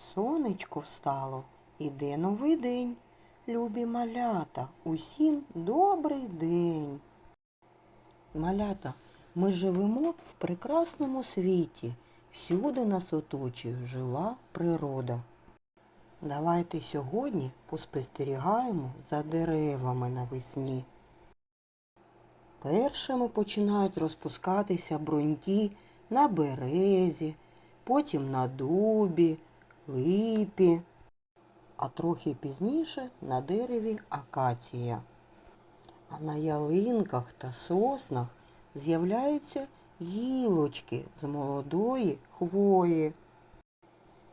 Сонечко встало, іде новий день. Любі малята, усім добрий день. Малята, ми живемо в прекрасному світі. Всюди нас оточує жива природа. Давайте сьогодні поспостерігаємо за деревами навесні. Першими починають розпускатися бруньки на березі, потім на дубі, липі, а трохи пізніше на дереві акація. А на ялинках та соснах з'являються гілочки з молодої хвої.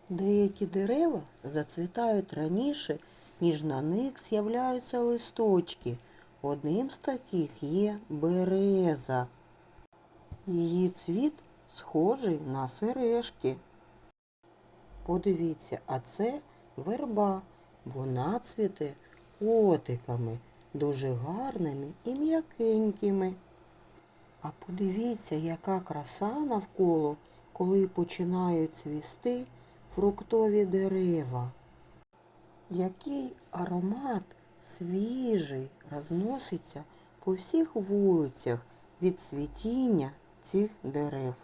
Деякі дерева зацвітають раніше, ніж на них з'являються листочки. Одним з таких є береза. Її цвіт схожий на сережки. Подивіться, а це верба. Вона цвіте котиками, дуже гарними і м'якенькими. А подивіться, яка краса навколо, коли починають цвісти фруктові дерева. Який аромат свіжий розноситься по всіх вулицях від цвітіння цих дерев.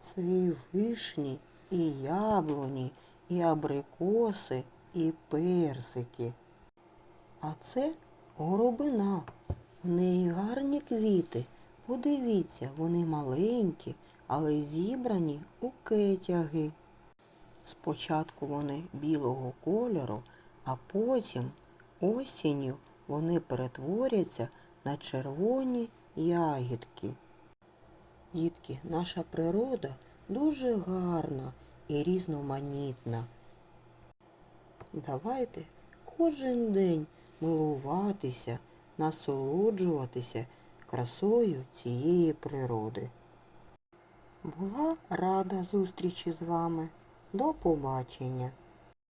Це вишні, і яблуні, і абрикоси, і персики. А це горобина. В неї гарні квіти. Подивіться, вони маленькі, але зібрані у кетяги. Спочатку вони білого кольору, а потім осінню вони перетворяться на червоні ягідки. Дітки, наша природа дуже гарна і різноманітна. Давайте кожен день милуватися, насолоджуватися красою цієї природи. Була рада зустрічі з вами. До побачення!